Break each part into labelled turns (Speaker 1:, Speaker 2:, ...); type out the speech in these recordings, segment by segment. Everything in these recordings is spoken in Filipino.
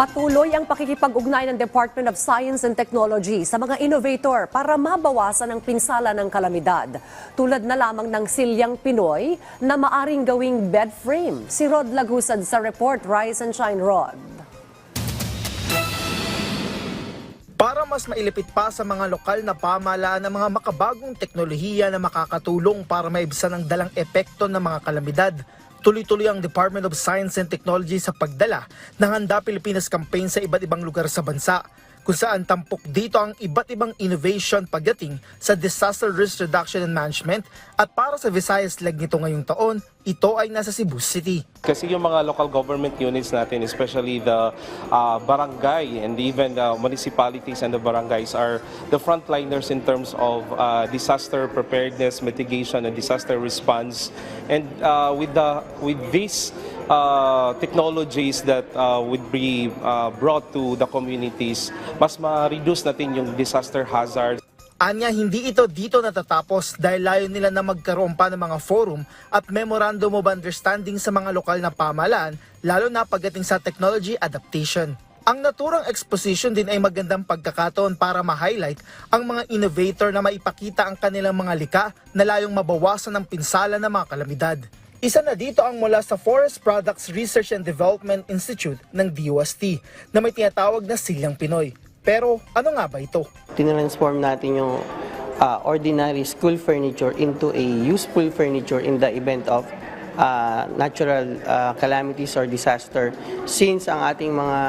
Speaker 1: Patuloy ang pakikipag-ugnay ng Department of Science and Technology sa mga innovator para mabawasan ang pinsala ng kalamidad. Tulad na lamang ng silyang Pinoy na maaring gawing bed frame. Si Rod Lagusad sa report Rise and Shine Rod.
Speaker 2: para mas mailipit pa sa mga lokal na pamahalaan ng mga makabagong teknolohiya na makakatulong para maibsan ang dalang epekto ng mga kalamidad. Tuloy-tuloy ang Department of Science and Technology sa pagdala ng Handa Pilipinas campaign sa iba't ibang lugar sa bansa kung saan tampok dito ang iba't ibang innovation pagdating sa disaster risk reduction and management at para sa Visayas leg nito ngayong taon, ito ay nasa Cebu City.
Speaker 3: Kasi yung mga local government units natin, especially the uh, barangay and even the municipalities and the barangays are the frontliners in terms of uh, disaster preparedness, mitigation, and disaster response. And uh, with the with these uh, technologies that uh, would be uh, brought to the communities, mas ma-reduce natin yung disaster hazards.
Speaker 2: Anya, hindi ito dito natatapos dahil layo nila na magkaroon pa ng mga forum at memorandum of understanding sa mga lokal na pamahalaan, lalo na pagdating sa technology adaptation. Ang naturang exposition din ay magandang pagkakataon para ma-highlight ang mga innovator na maipakita ang kanilang mga lika na layong mabawasan ang pinsala ng mga kalamidad. Isa na dito ang mula sa Forest Products Research and Development Institute ng DOST na may tinatawag na Silyang Pinoy. Pero ano nga ba ito?
Speaker 4: tinransform natin yung uh, ordinary school furniture into a useful furniture in the event of uh, natural uh, calamities or disaster since ang ating mga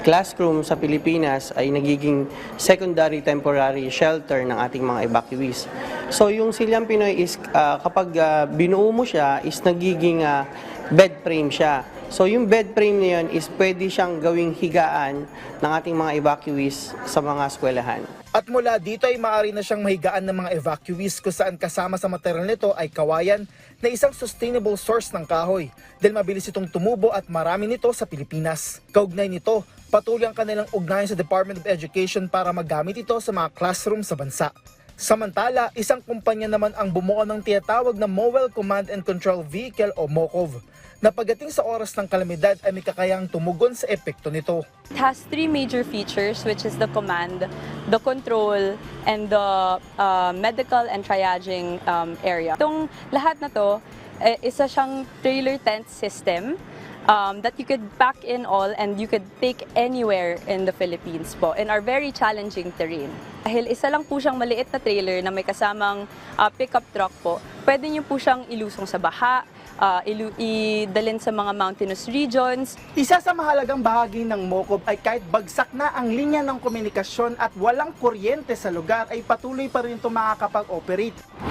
Speaker 4: classroom sa Pilipinas ay nagiging secondary temporary shelter ng ating mga evacuees. So yung Silyang Pinoy is uh, kapag uh, binuo mo siya is nagiging uh, bed frame siya. So yung bed frame na yun is pwede siyang gawing higaan ng ating mga evacuees sa mga eskwelahan.
Speaker 2: At mula dito ay maaari na siyang mahigaan ng mga evacuees kung saan kasama sa material nito ay kawayan na isang sustainable source ng kahoy dahil mabilis itong tumubo at marami nito sa Pilipinas. Kaugnay nito, patuloy ang kanilang ugnayan sa Department of Education para magamit ito sa mga classroom sa bansa. Samantala, isang kumpanya naman ang bumuo ng tinatawag na Mobile Command and Control Vehicle o MOCOV na pagdating sa oras ng kalamidad ay may kakayang tumugon sa epekto nito.
Speaker 5: It has three major features, which is the command, the control, and the uh, medical and triaging um, area. Itong lahat na to, eh, isa siyang trailer tent system um, that you could pack in all and you could take anywhere in the Philippines po in our very challenging terrain. Dahil isa lang po siyang maliit na trailer na may kasamang uh, pickup truck po, pwede niyo po siyang ilusong sa baha, uh, ilu- idalhin sa mga mountainous regions,
Speaker 2: Isa sa mahalagang bahagi ng MOCOB ay kahit bagsak na ang linya ng komunikasyon at walang kuryente sa lugar ay patuloy pa rin ito makakapag-operate.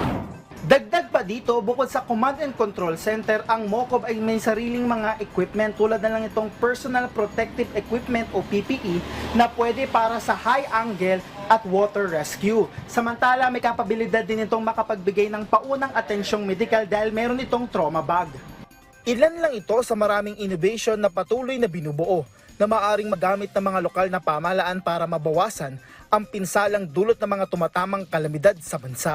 Speaker 2: Dagdag pa dito, bukod sa Command and Control Center, ang MOCOB ay may sariling mga equipment tulad na lang itong Personal Protective Equipment o PPE na pwede para sa high angle at water rescue. Samantala, may kapabilidad din itong makapagbigay ng paunang atensyong medikal dahil meron itong trauma bag. Ilan lang ito sa maraming innovation na patuloy na binubuo na maaring magamit ng mga lokal na pamahalaan para mabawasan ang pinsalang dulot ng mga tumatamang kalamidad sa bansa.